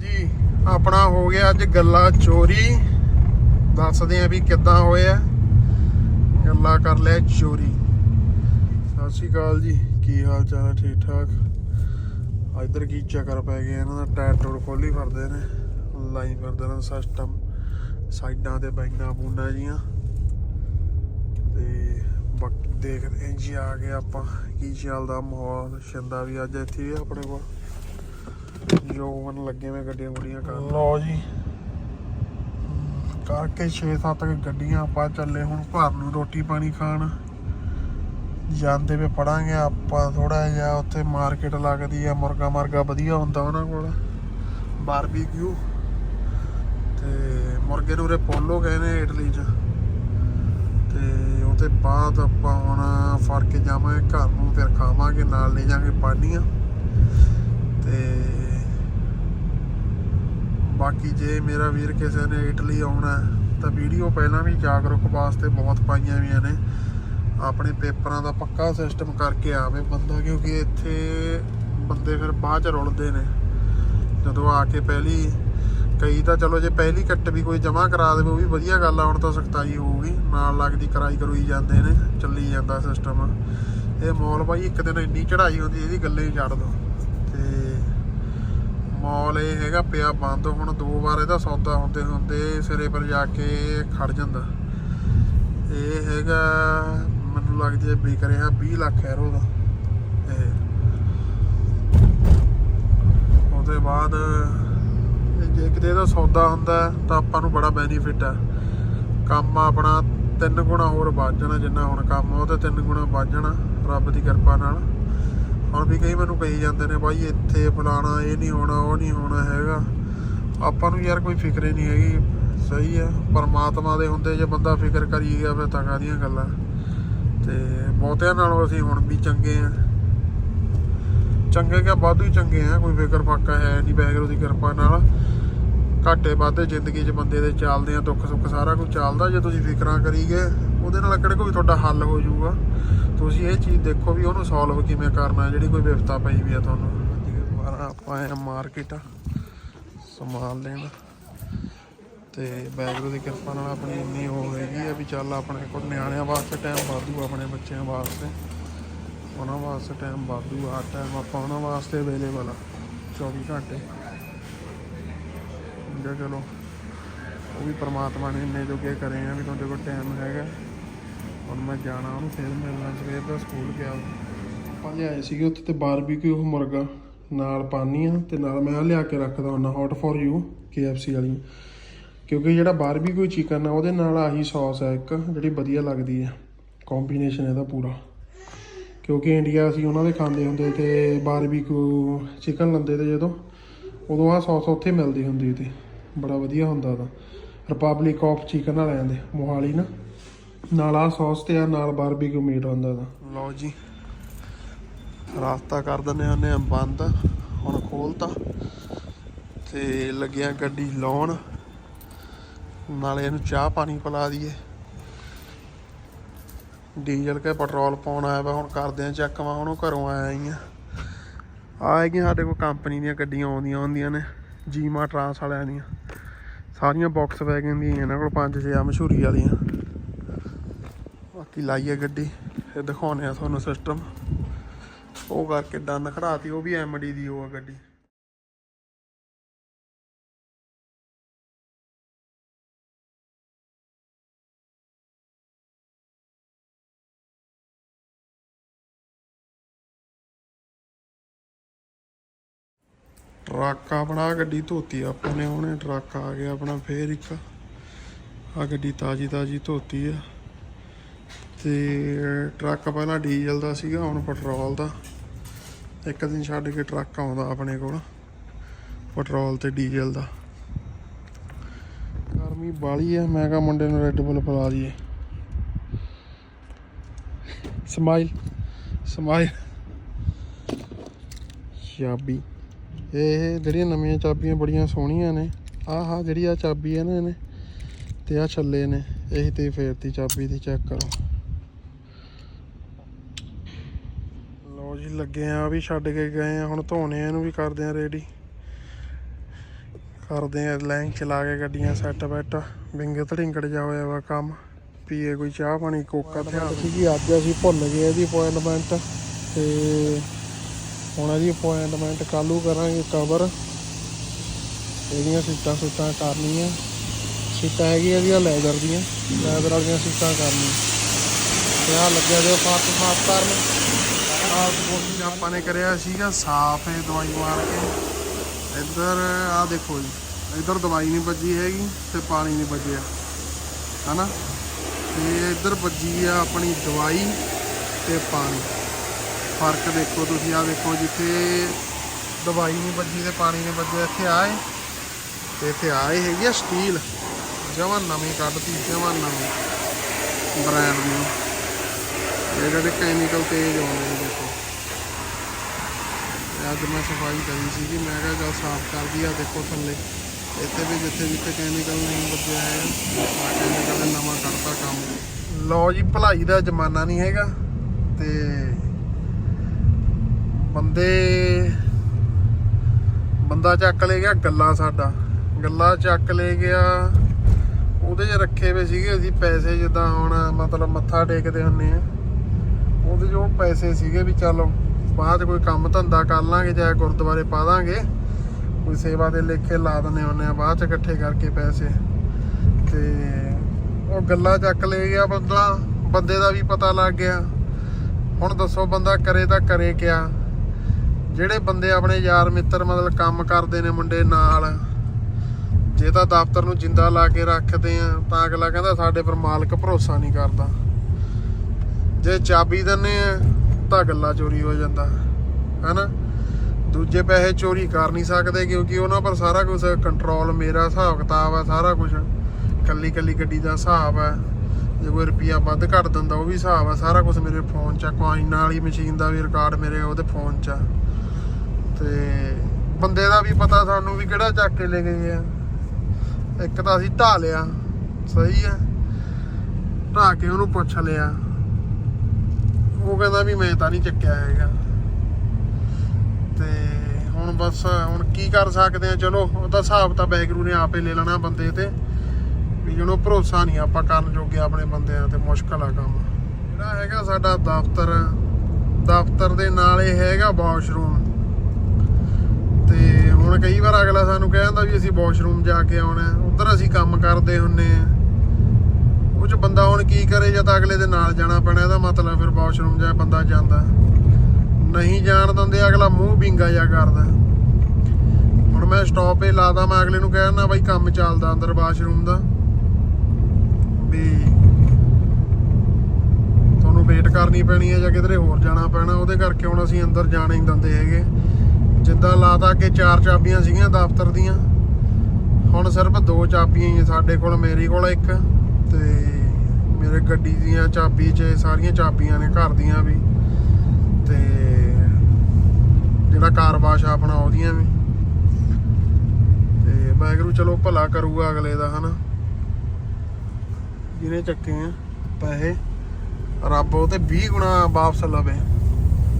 ਜੀ ਆਪਣਾ ਹੋ ਗਿਆ ਅੱਜ ਗੱਲਾਂ ਚੋਰੀ। ਦੱਸਦੇ ਆ ਵੀ ਕਿੱਦਾਂ ਹੋਇਆ। ਗੱਲਾਂ ਕਰ ਲਿਆ ਚੋਰੀ। ਸਤਿ ਸ਼੍ਰੀ ਅਕਾਲ ਜੀ, ਕੀ ਹਾਲ ਚਾਲ ਹੈ, ਠੀਕ ਠਾਕ? ਇਧਰ ਕੀ ਚੱਕਰ ਪੈ ਗਿਆ, ਇਹਨਾਂ ਦਾ ਟਾਇਰ ਟੋੜ ਖੋਲੀ ਫਿਰਦੇ ਨੇ। ਲਾਈ ਫਿਰਦੇ ਨੇ ਸਿਸਟਮ ਸਾਈਡਾਂ ਤੇ ਬੈਂਗਾਂ ਬੂੰਡਾ ਜੀਆਂ। ਤੇ ਬਾਕੀ ਦੇਖਦੇ ਜੀ, ਆ ਗਏ ਆਪਾਂ, ਕੀ ਚੱਲਦਾ ਮਾਹੌਲ। ਸ਼ਿੰਦਾ ਵੀ ਅੱਜ ਇੱਥੇ ਆਪਣੇ ਕੋਲ। ਜੋ ਯੋਵਨ ਲੱਗੇ ਵੇ ਗੱਡੀਆਂ ਗੁੱਡੀਆਂ ਕਰ ਲਓ ਜੀ। ਕਰਕੇ 6-7 ਗੱਡੀਆਂ ਆਪਾਂ ਚੱਲੇ ਹੁਣ ਘਰ ਨੂੰ ਰੋਟੀ ਪਾਣੀ ਖਾਣ। ਜਾਂਦੇ ਵੇ ਪੜਾਂਗੇ ਆਪਾਂ ਥੋੜਾ ਜਿਹਾ, ਉੱਥੇ ਮਾਰਕੀਟ ਲੱਗਦੀ ਆ, ਮੁਰਗਾ ਮਰਗਾ ਵਧੀਆ ਹੁੰਦਾ ਉਹਨਾਂ ਕੋਲ। ਬਾਰਬੀਕਿਊ ਤੇ ਮੁਰਗੇ ਨੂੰ ਰੇ ਪੋਲੋ ਕਹਿੰਦੇ ਇਟਲੀ 'ਚ। ਤੇ ਉਹਦੇ ਬਾਅਦ ਆਪਾਂ ਹੁਣ ਫੜ ਕੇ ਜਾਵਾਂਗੇ ਘਰ ਨੂੰ, ਫਿਰ ਖਾਵਾਂਗੇ, ਨਾਲ ਲੈ ਜਾਾਂਗੇ ਪਾਣੀਆਂ ਤੇ ਬਾਕੀ ਜੇ ਮੇਰਾ ਵੀਰ ਕਿਸੇ ਨੇ ਇਟਲੀ ਆਉਣਾ ਤਾਂ ਵੀਡੀਓ ਪਹਿਲਾਂ ਵੀ ਜਾਗਰੂਕ ਵਾਸਤੇ ਬਹੁਤ ਪਾਈਆਂ ਵੀਆਂ ਨੇ। ਆਪਣੇ ਪੇਪਰਾਂ ਦਾ ਪੱਕਾ ਸਿਸਟਮ ਕਰਕੇ ਆਵੇ ਬੰਦਾ, ਕਿਉਂਕਿ ਇੱਥੇ ਬੰਦੇ ਫਿਰ ਬਾਅਦ ਚ ਰੁਲਦੇ ਨੇ। ਜਦੋਂ ਆ ਕੇ ਪਹਿਲੀ, ਕਈ ਤਾਂ ਚਲੋ ਜੇ ਪਹਿਲੀ ਕੱਟ ਵੀ ਕੋਈ ਜਮ੍ਹਾਂ ਕਰਾ ਦੇਵੇ, ਉਹ ਵੀ ਵਧੀਆ ਗੱਲ ਆ, ਹੁਣ ਤਾਂ ਸਖਤਾਈ ਹੋਊਗੀ। ਨਾਲ ਲੱਗਦੀ ਕਰਾਈ ਕਰੂਈ ਜਾਂਦੇ ਨੇ, ਚੱਲੀ ਜਾਂਦਾ ਸਿਸਟਮ ਇਹ ਮੌਲ ਭਾਈ ਇੱਕ ਦਿਨ ਇੰਨੀ ਚੜਾਈ ਹੁੰਦੀ, ਇਹਦੀ ਗੱਲੇ ਹੀ ਛੱਡ ਦੋ। ਤੇ ਮੌਲ ਇਹ ਹੈਗਾ, ਪਿਆ ਬੰਦ, ਹੁਣ ਦੋ ਵਾਰ ਇਹਦਾ ਸੌਦਾ ਹੁੰਦੇ ਹੁੰਦੇ ਸਿਰੇ ਪਰ ਜਾ ਕੇ ਖੜ ਜਾਂਦਾ। ਇਹ ਹੈਗਾ, ਮੈਨੂੰ ਲੱਗਦਾ ਵਿਕ ਰਿਹਾ 20 ਲੱਖ ਯੂਰੋ ਦਾ ਉਹਦੇ ਬਾਅਦ ਜੇ ਕਿਤੇ ਇਹਦਾ ਸੌਦਾ ਹੁੰਦਾ ਤਾਂ ਆਪਾਂ ਨੂੰ ਬੜਾ ਬੈਨੀਫਿਟ ਹੈ। ਕੰਮ ਆਪਣਾ ਤਿੰਨ ਗੁਣਾ ਹੋਰ ਵੱਧ ਜਾਣਾ ਜਿੰਨਾ ਹੁਣ ਕੰਮ ਉਹ ਤੇ ਤਿੰਨ ਗੁਣਾ ਵੱਧ ਜਾਣਾ, ਰੱਬ ਦੀ ਕਿਰਪਾ ਨਾਲ। ਹੁਣ ਵੀ ਕਈ ਮੈਨੂੰ ਕਹੀ ਜਾਂਦੇ ਨੇ, ਬਾਈ ਇੱਥੇ ਫਲਾਣਾ, ਇਹ ਨਹੀਂ ਹੋਣਾ, ਉਹ ਨਹੀਂ ਹੋਣਾ ਹੈਗਾ। ਆਪਾਂ ਨੂੰ ਯਾਰ ਕੋਈ ਫਿਕਰ ਹੀ ਨਹੀਂ ਹੈਗੀ। ਸਹੀ ਹੈ, ਪਰਮਾਤਮਾ ਦੇ ਹੁੰਦੇ ਜੇ ਬੰਦਾ ਫਿਕਰ ਕਰੀ ਗਿਆ, ਫਿਰ ਤਾਂ ਕਾਹਦੀਆਂ ਗੱਲਾਂ। ਤੇ ਬਹੁਤਿਆਂ ਨਾਲੋਂ ਅਸੀਂ ਹੁਣ ਵੀ ਚੰਗੇ ਆ। ਚੰਗੇ ਕਿ ਵਾਧੂ ਹੀ ਚੰਗੇ ਆ, ਕੋਈ ਫਿਕਰ ਫਾਕਾ ਹੈ ਨਹੀਂ, ਵਾਹਿਗੁਰੂ ਦੀ ਕਿਰਪਾ ਨਾਲ। ਘਾਟੇ ਵਾਧੇ ਜ਼ਿੰਦਗੀ 'ਚ ਬੰਦੇ ਦੇ ਚੱਲਦੇ ਆ ਦੁੱਖ ਸੁੱਖ ਸਾਰਾ ਕੁਝ ਚੱਲਦਾ ਜੇ ਤੁਸੀਂ ਫਿਕਰਾਂ ਕਰੀ ਗਏ। ਉਹਦੇ ਨਾਲ ਕਿਹੜੇ ਕੋਈ ਤੁਹਾਡਾ ਹੱਲ ਹੋ ਜਾਊਗਾ? ਤੁਸੀਂ ਇਹ ਚੀਜ਼ ਦੇਖੋ ਵੀ ਉਹਨੂੰ ਸੋਲਵ ਕਿਵੇਂ ਕਰਨਾ ਜਿਹੜੀ ਕੋਈ ਵਿਫਤਾ ਪਈ ਵੀ ਆ ਤੁਹਾਨੂੰ। ਦੁਬਾਰਾ ਆਪਾਂ ਆਏ ਮਾਰਕੀਟ ਸਮਾਨ ਲੈਣ। ਤੇ ਵਾਹਿਗੁਰੂ ਦੀ ਕਿਰਪਾ ਨਾਲ ਆਪਣੀ ਇੰਨੀ ਹੋ ਹੈਗੀ ਆ ਵੀ ਚੱਲ ਆਪਣੇ ਕੋਲ ਨਿਆਣਿਆਂ ਵਾਸਤੇ ਟਾਈਮ ਵਾਧੂ ਆਪਣੇ ਬੱਚਿਆਂ ਵਾਸਤੇ। ਉਹਨਾਂ ਵਾਸਤੇ ਟਾਈਮ ਵਾਧੂ ਆ ਟਾਈਮ ਆਪਾਂ ਉਹਨਾਂ ਵਾਸਤੇ ਅਵੇਲੇਬਲ ਆ 24 ਘੰਟੇ। ਜੇ ਚਲੋ। ਉਹ ਵੀ ਪ੍ਰਮਾਤਮਾ ਨੇ ਇੰਨੇ ਜੋਗੇ ਕਰੇ ਆ ਵੀ ਤੁਹਾਡੇ ਕੋਲ ਟਾਈਮ ਹੈਗਾ। ਹੁਣ ਮੈਂ ਜਾਣਾ, ਉਹਨੂੰ ਫਿਰ ਮਿਲਣਾ ਸਵੇਰ ਦਾ ਸਕੂਲ ਗਿਆ। ਆਪਾਂ ਲਿਆਏ ਸੀਗੇ ਉੱਥੇ ਤੇ ਬਾਰਬੀਕਿਊ ਮੁਰਗਾ, ਨਾਲ ਪਾਨੀਆਂ ਤੇ ਨਾਲ ਮੈਂ ਲਿਆ ਕੇ ਰੱਖਦਾ ਹੁੰਦਾ ਹੌਟ ਫॉर ਯੂ KFC ਵਾਲੀ। ਕਿਉਂਕਿ ਜਿਹੜਾ ਬਾਰਬੀਕਿਊ ਚਿਕਨ ਆ, ਉਹਦੇ ਨਾਲ ਆਹੀ ਸੌਸ ਹੈ ਇੱਕ, ਜਿਹੜੀ ਵਧੀਆ ਲੱਗਦੀ ਹੈ ਕੰਬੀਨੇਸ਼ਨ ਇਹਦਾ ਪੂਰਾ। ਕਿਉਂਕਿ ਇੰਡੀਆ ਅਸੀਂ ਉਹਨਾਂ ਦੇ ਖਾਂਦੇ ਹੁੰਦੇ ਤੇ ਬਾਰਬੀਕਿਊ ਚਿਕਨ ਲੰਦੇ ਤੇ ਜਦੋਂ, ਉਦੋਂ ਆਹ ਸੌਸ ਉੱਥੇ ਮਿਲਦੀ ਹੁੰਦੀ ਤੇ ਬੜਾ ਵਧੀਆ ਹੁੰਦਾ ਤਾਂ ਰਿਪਬਲਿਕ ਆਫ ਚਿਕਨ ਵਾਲਿਆਂ ਦੇ, ਮੋਹਾਲੀ ਨਾ। ਨਾਲ ਆਹ ਸੌਸ ਤੇ ਆ, ਨਾਲ ਬਾਰਬੀਕਿਊ ਮੀਟ ਹੁੰਦਾ ਤਾਂ ਲਓ ਜੀ ਰਾਸਤਾ ਕਰ ਦਿੰਦੇ ਹੁੰਦੇ ਆ ਬੰਦ, ਹੁਣ ਖੋਲਤਾ। ਤੇ ਲੱਗਿਆ ਗੱਡੀ ਲਾਉਣ। ਨਾਲੇ ਇਹਨੂੰ ਚਾਹ ਪਾਣੀ ਪਿਲਾ ਦਈਏ। ਡੀਜ਼ਲ ਕੇ ਪੈਟਰੋਲ ਪਾਉਣ ਆਇਆ ਵਾ, ਹੁਣ ਕਰਦੇ ਆ ਚੈੱਕ ਵਾ, ਉਹਨੂੰ ਘਰੋਂ ਆਇਆ ਹੀ ਆ। ਆ ਹੈਗੀਆਂ ਸਾਡੇ ਕੋਲ ਕੰਪਨੀ ਦੀਆਂ ਗੱਡੀਆਂ ਆਉਂਦੀਆਂ ਹੁੰਦੀਆਂ ਨੇ, ਜੀਮਾ ਟਰਾਂਸ ਵਾਲਿਆਂ ਦੀਆਂ। ਸਾਰੀਆਂ ਬਾਕਸ ਵੈਗਨ ਦੀਆਂ ਇਹਨਾਂ ਕੋਲ ਪੰਜ ਛੇ ਆ, ਮਸ਼ਹੂਰੀ ਵਾਲੀਆਂ। ਬਾਕੀ ਲਾਈਏ ਗੱਡੀ ਫਿਰ ਦਿਖਾਉਣੇ ਆ ਤੁਹਾਨੂੰ ਸਿਸਟਮ ਉਹ ਕਰਕੇ ਡਨ ਖੜਾਤੀ ਉਹ ਵੀ ਐਮਡੀ ਦੀ ਉਹ ਆ ਗੱਡੀ। ਟਰੱਕ ਆਪਣਾ ਗੱਡੀ ਧੋਤੀ ਆਪਾਂ ਨੇ, ਉਹਨੇ ਟਰੱਕ ਆ ਗਿਆ ਆਪਣਾ ਫੇਰ ਇੱਕ। ਆ ਗੱਡੀ ਤਾਜੀ ਤਾਜੀ ਧੋਤੀ ਆ। ਤੇ ਟਰੱਕ ਪਹਿਲਾਂ ਡੀਜ਼ਲ ਦਾ ਸੀਗਾ, ਹੁਣ ਪੈਟਰੋਲ ਦਾ। ਇੱਕ ਦਿਨ ਛੱਡ ਕੇ ਟਰੱਕ ਆਉਂਦਾ ਆਪਣੇ ਕੋਲ, ਪੈਟਰੋਲ ਤੇ ਡੀਜ਼ਲ ਦਾ। ਗਰਮੀ ਬਾਲੀ ਹੈ ਮੈਂ ਕਿਹਾ ਮੁੰਡੇ ਨੂੰ ਰੈੱਡ ਬੁੱਲ ਪਿਲਾ ਦਈਏ। Smile smile. ਚਾਬੀ। ਇਹ ਜਿਹੜੀਆਂ ਨਵੀਆਂ ਚਾਬੀਆਂ ਬੜੀਆਂ ਸੋਹਣੀਆਂ ਨੇ। ਆਹ ਆਹ ਜਿਹੜੀ ਆ ਚਾਬੀ ਹੈ ਨਾ ਇਹਨੇ, ਤੇ ਆ ਛੱਲੇ ਨੇ, ਇਹੀ ਤੇ ਫੇਰਤੀ ਚਾਬੀ ਦੀ ਚੈੱਕ ਕਰੋ। ਲਓ ਜੀ ਲੱਗੇ ਆ ਵੀ ਛੱਡ ਕੇ ਗਏ ਆ ਹੁਣ ਧੋਣੇ ਆ ਇਹਨੂੰ ਵੀ ਕਰਦੇ ਆ ਰੈਡੀ ਕਰਦੇ ਆ ਲਾਈਨ ਚਲਾ ਕੇ ਗੱਡੀਆਂ ਸੈੱਟ ਬੈਟ ਬਿੰਗ ਧੜਿੰਗੜ ਜਾ ਹੋਇਆ ਵਾ ਕੰਮ। ਪੀਏ ਕੋਈ ਚਾਹ ਪਾਣੀ ਕੋਕਾ ਧਿਆਨ। ਸੀਗੀ ਅੱਜ ਅਸੀਂ ਭੁੱਲ ਗਏ ਇਹਦੀ ਅਪਾਇੰਟਮੈਂਟ ਤੇ ਹੁਣ ਇਹਦੀ ਅਪਾਇੰਟਮੈਂਟ ਕੱਲੂ ਕਰਾਂਗੇ ਕਵਰ ਇਹਦੀਆਂ ਸੀਟਾਂ ਸੁੱਟਾਂ ਕਰਨੀਆਂ। ਸੀਟਾਂ ਹੈਗੀਆਂ ਇਹਦੀਆਂ ਲੈਦਰ ਦੀਆਂ। ਲੈਦਰ ਵਾਲੀਆਂ ਸੀਟਾਂ ਕਰਨੀਆਂ। ਤੇ ਆਹ ਲੱਗਿਆ ਜੋ ਫਾਟ ਸਾਫ਼ ਕਰਨ? ਕੋਸ਼ਿਸ਼ ਆਪਾਂ ਨੇ ਕਰਿਆ ਸੀਗਾ, ਸਾਫ਼ ਇਹ ਦਵਾਈ ਮਾਰ ਕੇ। ਇੱਧਰ, ਆਹ ਦੇਖੋ ਜੀ, ਇੱਧਰ ਦਵਾਈ ਨਹੀਂ ਵੱਜੀ ਹੈਗੀ ਤੇ ਪਾਣੀ ਨਹੀਂ ਵੱਜਿਆ, ਹਨਾ? ਤੇ ਇੱਧਰ ਵੱਜੀ ਆ ਆਪਣੀ ਦਵਾਈ ਤੇ ਪਾਣੀ। ਫ਼ਰਕ ਦੇਖੋ ਤੁਸੀਂ, ਆਹ ਦੇਖੋ ਜਿੱਥੇ ਦਵਾਈ ਨਹੀਂ ਵੱਜੀ ਤੇ ਪਾਣੀ ਨਹੀਂ ਵੱਜਿਆ, ਇੱਥੇ ਆਏ ਤੇ ਇੱਥੇ ਆਏ ਹੈਗੀ ਆ ਸਟੀਲ। ਜਮਾਂ ਨਵੀਂ ਕੱਢਤੀ, ਜਮਾਂ ਨਵੀਂ। ਬ੍ਰਾਂਡ ਦੀ ਇਹ ਜਿਹੜੇ ਕੈਮੀਕਲ ਤੇਜ਼ ਆਉਂਦੇ ਨੇ ਦੇਖੋ। ਅੱਜ ਮੈਂ ਸਫ਼ਾਈ ਕਰੀ ਸੀਗੀ। ਮੈਂ ਕਿਹਾ ਚੱਲ ਸਾਫ਼ ਕਰਦੀ ਆ ਦੇਖੋ ਥੱਲੇ। ਇੱਥੇ ਵੀ ਜਿੱਥੇ ਜਿੱਥੇ ਕੈਮੀਕਲ ਨਹੀਂ ਵੱਜਿਆ ਹੈ ਆ ਕੈਮੀਕਲ ਨੇ ਨਵਾਂ ਕੱਢਤਾ ਕੰਮ। ਲਓ ਜੀ, ਭਲਾਈ ਦਾ ਜ਼ਮਾਨਾ ਨਹੀਂ ਹੈਗਾ ਤੇ ਬੰਦੇ, ਬੰਦਾ ਚੱਕ ਲੈ ਗਿਆ ਗੱਲਾ ਸਾਡਾ। ਗੱਲਾ ਚੱਕ ਲੈ ਗਿਆ, ਉਹਦੇ 'ਚ ਰੱਖੇ ਹੋਏ ਸੀਗੇ ਅਸੀਂ ਪੈਸੇ ਜਿੱਦਾਂ ਹੁਣ ਮਤਲਬ ਮੱਥਾ ਟੇਕਦੇ ਹੁੰਨੇ ਆ। ਉਹਦੇ 'ਚ ਉਹ ਪੈਸੇ ਸੀਗੇ ਵੀ ਚਲੋ ਬਾਅਦ 'ਚ ਕੋਈ ਕੰਮ ਧੰਦਾ ਕਰ ਲਾਂਗੇ ਚਾਹੇ ਗੁਰਦੁਆਰੇ ਪਾ ਦਾਂਗੇ, ਕੋਈ ਸੇਵਾ ਦੇ ਲੇਖੇ ਲਾ ਦਿੰਦੇ ਹੁੰਨੇ ਆ ਬਾਅਦ 'ਚ ਇਕੱਠੇ ਕਰਕੇ ਪੈਸੇ। ਤੇ ਉਹ ਗੱਲਾਂ ਚੱਕ ਲੈ ਗਿਆ ਬੰਦਾ, ਬੰਦੇ ਦਾ ਵੀ ਪਤਾ ਲੱਗ ਗਿਆ। ਹੁਣ ਦੱਸੋ ਬੰਦਾ ਕਰੇ ਤਾਂ ਕਰੇ ਕਿਆ? ਜਿਹੜੇ ਬੰਦੇ ਆਪਣੇ ਯਾਰ ਮਿੱਤਰ ਮਤਲਬ ਕੰਮ ਕਰਦੇ ਨੇ ਮੁੰਡੇ ਨਾਲ, ਜੇ ਤਾਂ ਦਫ਼ਤਰ ਨੂੰ ਜਿੰਦਾ ਲਾ ਕੇ ਰੱਖਦੇ ਆ, ਤਾਂ ਅਗਲਾ ਕਹਿੰਦਾ ਸਾਡੇ ਪਰ ਮਾਲਕ ਭਰੋਸਾ ਨਹੀਂ ਕਰਦਾ। ਜੇ ਚਾਬੀ ਦਿੰਨੇ ਆ ਤਾਂ ਗੱਲਾਂ ਚੋਰੀ ਹੋ ਜਾਂਦਾ, ਹੈਨਾ? ਦੂਜੇ ਪੈਸੇ ਚੋਰੀ ਕਰ ਨਹੀਂ ਸਕਦੇ ਕਿਉਂਕਿ ਉਹਨਾਂ ਪਰ ਸਾਰਾ ਕੁਝ ਕੰਟਰੋਲ ਮੇਰਾ ਹਿਸਾਬ ਕਿਤਾਬ ਆ, ਸਾਰਾ ਕੁਝ ਕੱਲੀ ਕੱਲੀ ਗੱਡੀ ਦਾ ਹਿਸਾਬ ਆ। ਜੇ ਕੋਈ ਰੁਪਿਆ ਵੱਧ ਘੱਟ ਦਿੰਦਾ, ਉਹ ਵੀ ਹਿਸਾਬ ਆ। ਸਾਰਾ ਕੁਝ ਮੇਰੇ ਫੋਨ 'ਚ ਆ। ਕੁਆਇਨ ਵਾਲੀ ਮਸ਼ੀਨ ਦਾ ਵੀ ਰਿਕਾਰਡ ਮੇਰੇ ਉਹਦੇ ਫੋਨ 'ਚ ਆ। ਤੇ ਬੰਦੇ ਦਾ ਵੀ ਪਤਾ ਸਾਨੂੰ ਵੀ ਕਿਹੜਾ ਚੱਕ ਕੇ ਲੈ ਗਏ ਆ ਇੱਕ ਤਾਂ ਅਸੀਂ ਢਾ ਲਿਆ, ਸਹੀ ਹੈ ਢਾ ਕੇ ਉਹਨੂੰ ਪੁੱਛ ਲਿਆ। ਉਹ ਕਹਿੰਦਾ ਵੀ ਮੈਂ ਤਾਂ ਨਹੀਂ ਚੱਕਿਆ ਹੈਗਾ। ਤੇ ਹੁਣ ਬਸ ਹੁਣ ਕੀ ਕਰ ਸਕਦੇ ਆ? ਚਲੋ, ਉਹਦਾ ਹਿਸਾਬ ਤਾਂ ਬੈਗਰੂ ਨੇ ਆਪੇ ਲੈ ਲੈਣਾ ਬੰਦੇ ਤੇ। ਵੀ ਜਿਹਨੂੰ ਭਰੋਸਾ ਨਹੀਂ, ਆਪਾਂ ਕਰਨ ਜੋਗੇ ਆਪਣੇ ਬੰਦਿਆਂ ਤੇ ਮੁਸ਼ਕਲ ਆ ਕੰਮ। ਜਿਹੜਾ ਹੈਗਾ ਸਾਡਾ ਦਫ਼ਤਰ ਦਫ਼ਤਰ ਦੇ ਨਾਲ ਇਹ ਹੈਗਾ ਵਾਸ਼ਰੂਮ। ਤੇ ਹੁਣ ਕਈ ਵਾਰ ਅਗਲਾ ਸਾਨੂੰ ਕਹਿ ਜਾਂਦਾ ਵੀ ਅਸੀਂ ਵਾਸ਼ਰੂਮ ਜਾ ਕੇ ਆਉਣਾ। ਉਧਰ ਅਸੀਂ ਕੰਮ ਕਰਦੇ ਹੁੰਨੇ ਆ। ਉਹ ਚ ਬੰਦਾ ਹੁਣ ਕੀ ਕਰੇ ਜਾਂ ਤਾਂ ਅਗਲੇ ਦੇ ਨਾਲ ਜਾਣਾ ਪੈਣਾ, ਇਹਦਾ ਮਤਲਬ ਫਿਰ ਵਾਸ਼ਰੂਮ ਜਾ ਬੰਦਾ ਜਾਂਦਾ। ਨਹੀਂ ਜਾਣ ਦਿੰਦੇ, ਅਗਲਾ ਮੂੰਹ ਵਿੰਗਾ ਜਾ ਕਰਦਾ। ਹੁਣ ਮੈਂ ਸਟਾਪ 'ਤੇ ਲਾਦਾ, ਮੈਂ ਅਗਲੇ ਨੂੰ ਕਹਿਣਾ ਬਾਈ ਕੰਮ ਚੱਲਦਾ ਅੰਦਰ ਵਾਸ਼ਰੂਮ ਦਾ। ਵੀ ਤੁਹਾਨੂੰ ਵੇਟ ਕਰਨੀ ਪੈਣੀ ਹੈ ਜਾਂ ਕਿਧਰੇ ਹੋਰ ਜਾਣਾ ਪੈਣਾ, ਉਹਦੇ ਕਰਕੇ ਹੁਣ ਅਸੀਂ ਅੰਦਰ ਜਾਣ ਹੀ ਦਿੰਦੇ ਹੈਗੇ। ਜਿੱਦਾਂ ਲਾਤਾ ਕਿ ਚਾਰ ਚਾਬੀਆਂ ਸੀਗੀਆਂ ਦਫ਼ਤਰ ਦੀਆਂ, ਹੁਣ ਸਿਰਫ ਦੋ ਚਾਬੀਆਂ ਹੀ ਸਾਡੇ ਕੋਲ, ਮੇਰੀ ਕੋਲ ਇੱਕ। ਤੇ ਮੇਰੇ ਗੱਡੀ ਦੀਆਂ ਚਾਬੀ 'ਚ, ਸਾਰੀਆਂ ਚਾਬੀਆਂ ਨੇ ਘਰ ਦੀਆਂ ਵੀ। ਤੇ ਜਿਹੜਾ ਕਾਰਵਾਸ਼ ਆ ਆਪਣਾ ਉਹਦੀਆਂ ਵੀ। ਤੇ ਮੈਂ ਕਰੂ ਚਲੋ ਭਲਾ ਕਰੂਗਾ ਅਗਲੇ ਦਾ, ਹਨਾ। ਜਿਹਨੇ ਚੱਕੇ ਆ ਪੈਸੇ, ਰੱਬ ਉਹ ਤੇ 20 ਗੁਣਾ ਵਾਪਸ ਲਵੇ।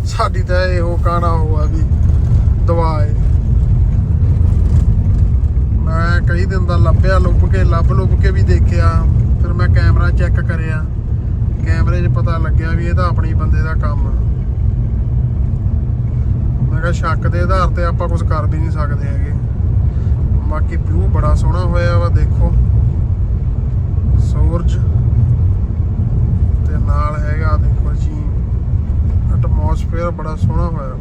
ਸਾਡੀ ਤਾਂ ਇਹੋ ਕਾਣਾ ਹੋਆ ਵੀ ਦਵਾ ਏ ਮੈਂ ਕਈ ਦਿਨ ਦਾ ਲੱਭਿਆ, ਲੁੱਭ ਕੇ ਲੱਭ ਲੁੱਭ ਕੇ ਵੀ ਦੇਖਿਆ। ਫਿਰ ਮੈਂ ਕੈਮਰਾ ਚੈੱਕ ਕਰਿਆ। ਕੈਮਰੇ 'ਚ ਪਤਾ ਲੱਗਿਆ ਵੀ ਇਹ ਤਾਂ ਆਪਣੀ ਬੰਦੇ ਦਾ ਕੰਮ ਆ। ਮੈਂ ਕਿਹਾ ਸ਼ੱਕ ਦੇ ਆਧਾਰ ਤੇ ਆਪਾਂ ਕੁਝ ਕਰ ਵੀ ਨਹੀਂ ਸਕਦੇ ਹੈਗੇ। ਬਾਕੀ ਵਿਊ ਬੜਾ ਸੋਹਣਾ ਹੋਇਆ ਵਾ, ਦੇਖੋ। ਸੂਰਜ। ਤੇ ਨਾਲ ਹੈਗਾ ਦੇਖੋ ਜੀ ਐਟਮੋਸਫੇਅਰ ਬੜਾ ਸੋਹਣਾ ਹੋਇਆ।